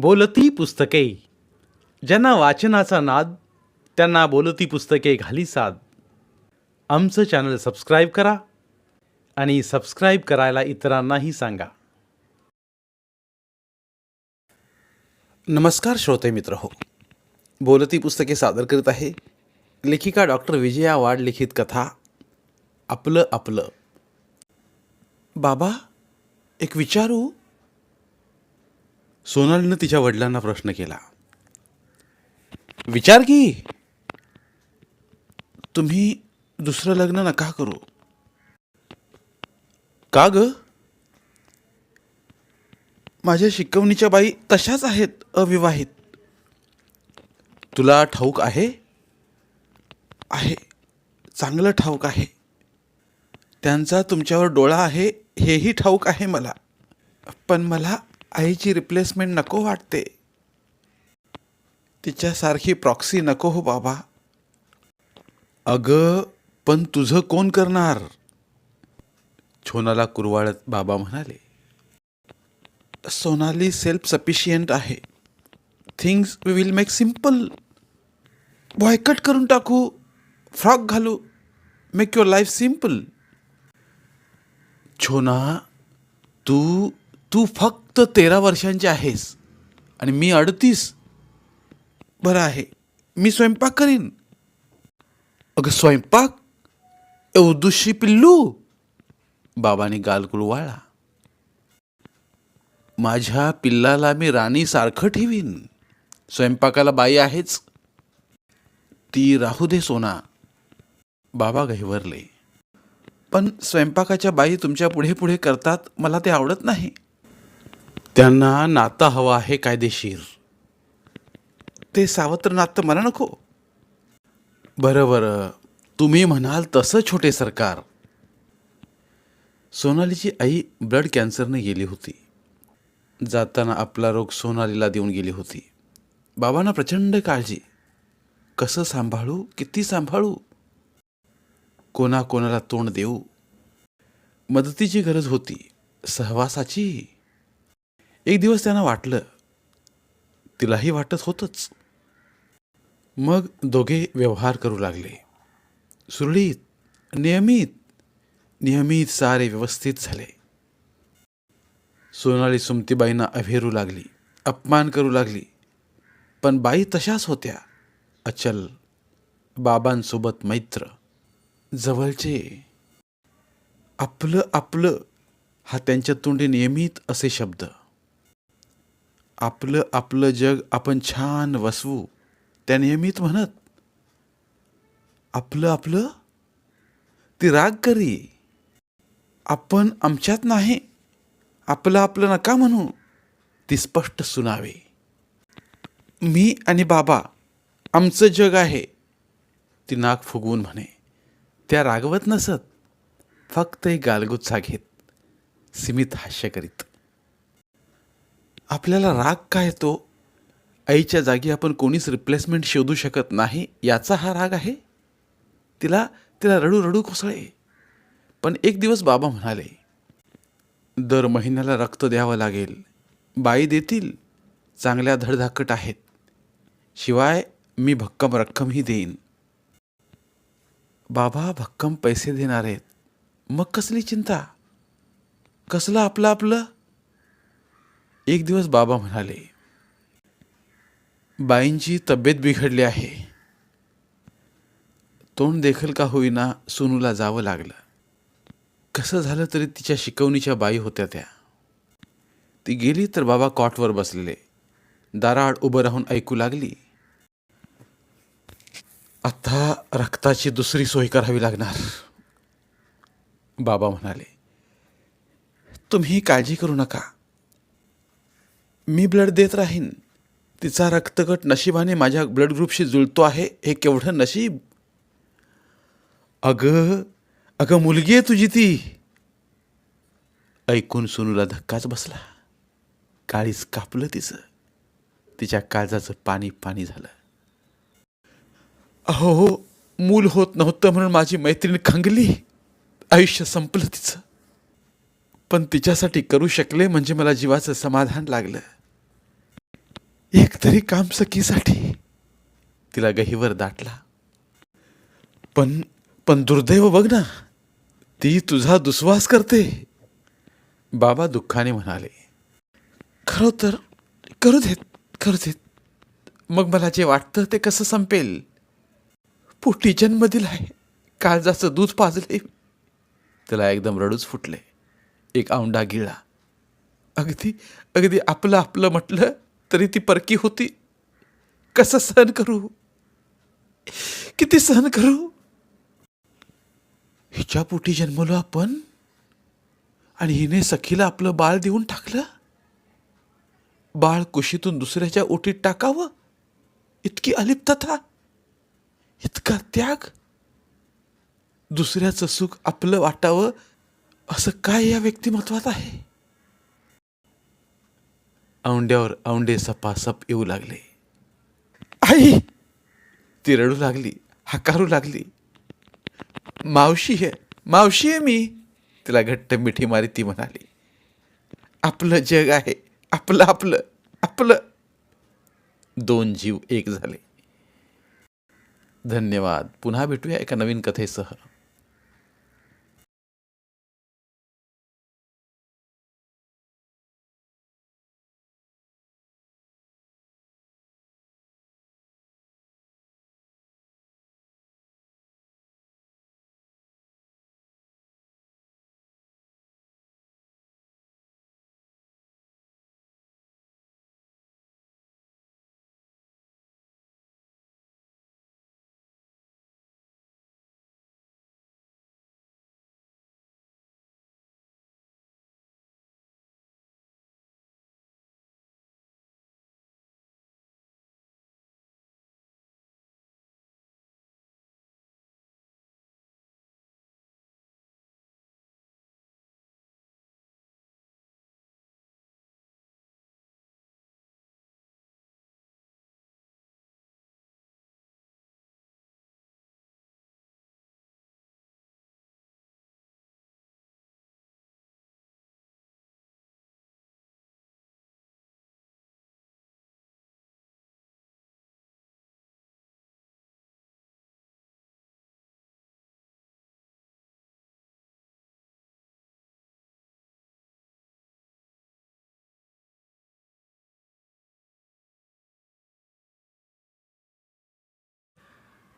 बोलती पुस्तके. ज्यांना वाचनाचा नाद त्यांना बोलती पुस्तके घाली साद. आमचं चॅनल सबस्क्राईब करा आणि सबस्क्राईब करायला इतरांनाही सांगा. नमस्कार श्रोते मित्र हो. बोलती पुस्तके सादर करीत आहे लेखिका डॉक्टर विजया वाड लिखित कथा आपलं आपलं. बाबा एक विचारू? सोनालीनं तिच्या वडिलांना प्रश्न केला. विचार की तुम्ही दुसरं लग्न नका करू. का ग? माझ्या शिकवणीच्या बाई तशाच आहेत अविवाहित. तुला ठाऊक आहे? आहे चांगलं ठाऊक आहे. त्यांचा तुमच्यावर डोळा आहे हेही ठाऊक आहे मला. पण मला आईची रिप्लेसमेंट नको वाटते. तिच्यासारखी प्रॉक्सी नको हो बाबा. अगं पण तुझं कोण करणार? छोनाला कुरवाळत बाबा म्हणाले सोनाली सेल्फ सफिशियंट आहे. Things we will make simple boy cut करून टाकू. फ्रॉक घालू. मेक युअर लाईफ सिंपल छोना तू तू फक्त तेरा वर्षांची आहेस आणि मी अडतीस. बरं आहे. मी स्वयंपाक करीन. अगं स्वयंपाक? एवदुशी पिल्लू? बाबाने गाल वाळा. माझ्या पिल्लाला मी राणी सारखं ठेवीन. स्वयंपाकाला बाई आहेच. ती राहू दे सोना. बाबा गहिवरले पण स्वयंपाकाच्या बाई तुमच्यापुढे पुढे करतात मला ते आवडत नाही. त्यांना नातं हवं आहे कायदेशीर. ते सावत्र नातं मला नको. बरं बरं. तुम्ही म्हणाल तसं छोटे सरकार. सोनालीची आई ब्लड कॅन्सरने गेली होती. जाताना आपला रोग सोनालीला देऊन गेली होती. बाबांना प्रचंड काळजी. कसं सांभाळू किती सांभाळू? कोणाकोणाला तोंड देऊ? मदतीची गरज होती. सहवासाची? एक दिवस त्यांना वाटलं. तिलाही वाटत होतंच. मग दोघे व्यवहार करू लागले. सुरळीत नियमित नियमित सारे व्यवस्थित झाले. सोनाली सुमतीबाईंना अभेरू लागली अपमान करू लागली. पण बाई तशाच होत्या. अचल बाबांसोबत मैत्र जवळचे. आपलं आपलं हा त्यांच्या तोंडी नियमित असे शब्द. आपलं आपलं जग आपण छान वसवू. त्या नियमित म्हणत आपलं आपलं ती राग करी. आपण आमच्यात नाही. आपलं आपलं नका म्हणू. ती स्पष्ट सुनावे. मी आणि बाबा आमचं जग आहे. ती नाक फुगवून म्हणे त्या रागवत नसत. फक्त एक गालगुच्छा घेत. सीमित हास्य करीत. आपल्याला राग काय येतो? आईच्या जागी आपण कोणीच रिप्लेसमेंट शोधू शकत नाही याचा हा राग आहे. तिला तिला रडू रडू कोसळे पण एक दिवस बाबा म्हणाले दर महिन्याला रक्त द्यावं लागेल. बाई देतील. चांगल्या धडधाकट आहेत. शिवाय मी भक्कम रक्कमही देईन. बाबा भक्कम पैसे देणार आहेत. मग कसली चिंता? कसलं आपलं आपलं एक दिवस बाबा म्हणाले बाईंची तब्येत बिघडली आहे. तोंड देखल का होईना सोनूला जावं लागलं. कसं झालं तरी तिच्या शिकवणीच्या बाई होत्या त्या. ती गेली तर बाबा कॉटवर बसलेले. दाराआड उभं राहून ऐकू लागली. आता रक्ताची दुसरी सोय करावी लागणार. बाबा म्हणाले तुम्ही काळजी करू नका. मी ब्लड देत राहीन. तिचा रक्तगट नशिबाने माझ्या ब्लड ग्रुपशी जुळतो आहे हे केवढं नशीब? अगं अगं मुलगी आहे तुझी ती. ऐकून सुनूला धक्काच बसला. काळीच कापलं तिचं. तिच्या काळजाचं पाणी पाणी झालं. अहो मूल होत नव्हतं म्हणून माझी मैत्रीण खंगली. आयुष्य संपलं तिचं. पण तिच्यासाठी करू शकले म्हणजे मला जीवाचं समाधान लागलं. एक तरी काम सखीसाठी तिला गहीवर दाटला. पण पण दुर्दैव बघ ना ती तुझा दुस्वास करते. बाबा दुःखाने म्हणाले खरं तर करू देत करू देत. मग मला जे वाटतं ते कसं संपेल? पोटी जन्म दिलाय काळजाचं दूध पाजले. त्याला एकदम रडूच फुटले. एक औंडा गिळला. अगदी अगदी आपलं आपलं म्हटलं तरी ती परकी होती. कसं सहन करू? किती सहन करू? हिच्या पोटी जन्मलो आपण. आणि हिने सखीला आपलं बाळ देऊन टाकलं. बाळ कुशीतून दुसऱ्याच्या ओटीत टाकावं. इतकी अलिप्तता. इतका त्याग. दुसऱ्याचं सुख आपलं वाटावं. असं काय या व्यक्तिमत्वात आहे? औंड्यावर औंडे सपासप येऊ लागले. आई! ती रडू लागली हकारू लागली. मावशी आहे मावशी आहे मी. तिला घट्ट मिठी मारी ती म्हणाली. आपलं जग आहे आपलं आपलं आपलं. दोन जीव एक झाले. धन्यवाद. पुन्हा भेटूया एका नवीन कथेसह.